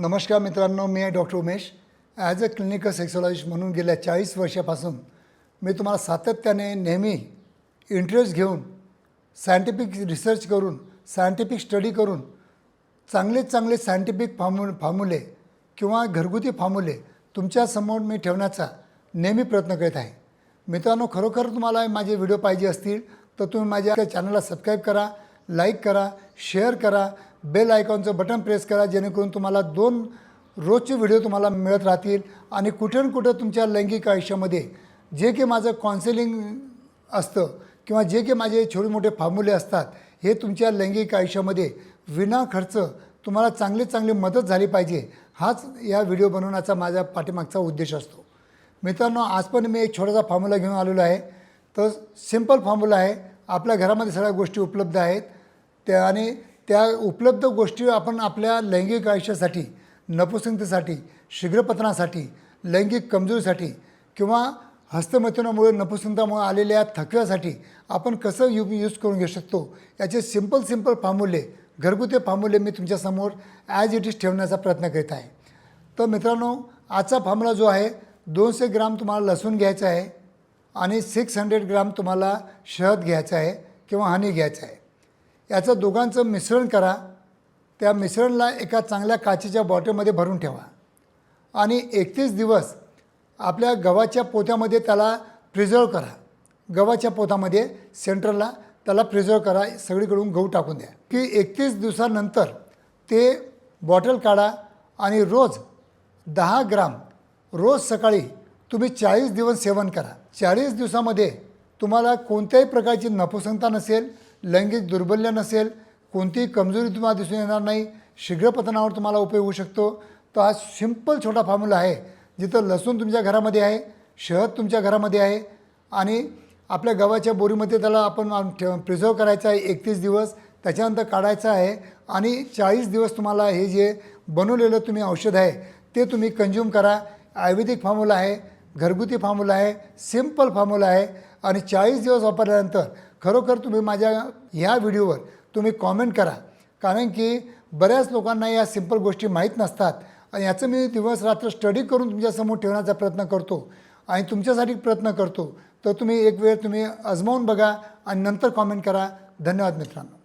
नमस्कार मित्रांनो मी आहे doctor Umesh. As a clinical sexologist म्हणून गेल्या चाळीस वर्षापासून मी तुम्हाला सातत्याने नेहमी इंटरेस्ट घेऊन सायंटिफिक रिसर्च करून सायंटिफिक स्टडी करून चांगले चांगले सायंटिफिक फॉर्मु फॉर्म्युले किंवा घरगुती फॉर्म्युले तुमच्यासमोर मी ठेवण्याचा नेहमी प्रयत्न करीत आहे. मित्रांनो खरोखर तुम्हाला माझे व्हिडिओ पाहिजे असतील तर तुम्ही माझ्या चॅनलला सबस्क्राईब करा लाईक करा शेअर करा बेल आयकॉनचं बटन प्रेस करा जेणेकरून तुम्हाला दोन रोजचे व्हिडिओ तुम्हाला मिळत राहतील. आणि कुठे न कुठं तुमच्या लैंगिक आयुष्यामध्ये जे की माझं कॉन्सेलिंग असतं किंवा जे काही माझे छोटे मोठे फॉर्म्युले असतात हे तुमच्या लैंगिक आयुष्यामध्ये विना खर्च तुम्हाला चांगली चांगली मदत झाली पाहिजे. हाच या व्हिडिओ बनवण्याचा माझ्या पाठीमागचा उद्देश असतो. मित्रांनो आज पण मी एक छोटासा फॉर्म्युला घेऊन आलेलो आहे. तर सिंपल फॉर्म्युला आहे. आपल्या घरामध्ये सगळ्या गोष्टी उपलब्ध आहेत. त्या आणि त्या उपलब्ध गोष्टी आपण आपल्या लैंगिक आयुष्यासाठी नपुसंगतेसाठी शीघ्रपतनासाठी लैंगिक कमजोरीसाठी किंवा हस्तमैथुनामुळे नपुसंतामुळे आलेल्या थकव्यासाठी आपण कसं यू यूज करून घेऊ शकतो? याचे सिंपल सिंपल फामुले घरगुती फामुले मी तुमच्यासमोर ॲज इट इज ठेवण्याचा प्रयत्न करीत आहे. तर मित्रांनो आजचा फॉर्म्युला जो आहे दोनशे ग्राम तुम्हाला लसूण घ्यायचं आहे आणि सिक्स हंड्रेड ग्राम तुम्हाला शहद घ्यायचं आहे किंवा हनी घ्यायचं आहे. याचं दोघांचं मिश्रण करा. त्या मिश्रणला एका चांगल्या काचेच्या बॉटलमध्ये भरून ठेवा. आणि एकतीस दिवस आपल्या गव्हाच्या पोत्यामध्ये त्याला प्रिझर्व करा. गव्हाच्या पोतामध्ये सेंटरला त्याला प्रिझर्व करा. सगळीकडून गहू टाकून द्या. की एकतीस दिवसानंतर ते बॉटल काढा आणि रोज दहा ग्राम रोज सकाळी तुम्ही चाळीस दिवस सेवन करा. चाळीस दिवसामध्ये तुम्हाला कोणत्याही प्रकारची नपुसंगता नसेल लैंगिक दुर्बल्य नसेल कोणतीही कमजोरी तुम्हाला दिसून येणार नाही शीघ्रपतनावर तुम्हाला उपयोग होऊ शकतो. तर हा सिंपल छोटा फॉर्म्युला आहे जिथं लसूण तुमच्या घरामध्ये आहे शहद तुमच्या घरामध्ये आहे आणि आपल्या गव्हाच्या बोरीमध्ये त्याला आपण ठेव प्रिझर्व करायचं आहे एकतीस दिवस त्याच्यानंतर काढायचं आहे आणि चाळीस दिवस तुम्हाला हे जे बनवलेलं तुम्ही औषध आहे ते तुम्ही कंझ्युम करा. आयुर्वेदिक फॉर्म्युला आहे घरगुती फॉर्म्युला आहे सिंपल फॉर्म्युला आहे आणि चाळीस दिवस वापरल्यानंतर खरोखर तुम्ही माझ्या ह्या व्हिडिओवर तुम्ही कॉमेंट करा. कारण की बऱ्याच लोकांना या सिंपल गोष्टी माहीत नसतात. आणि याचं मी दिवस रात्र स्टडी करून तुमच्यासमोर ठेवण्याचा प्रयत्न करतो. आणि तुमच्यासाठी प्रयत्न करतो. तर तुम्ही एक वेळ तुम्ही आजमावून बघा आणि नंतर कॉमेंट करा. धन्यवाद मित्रांनो.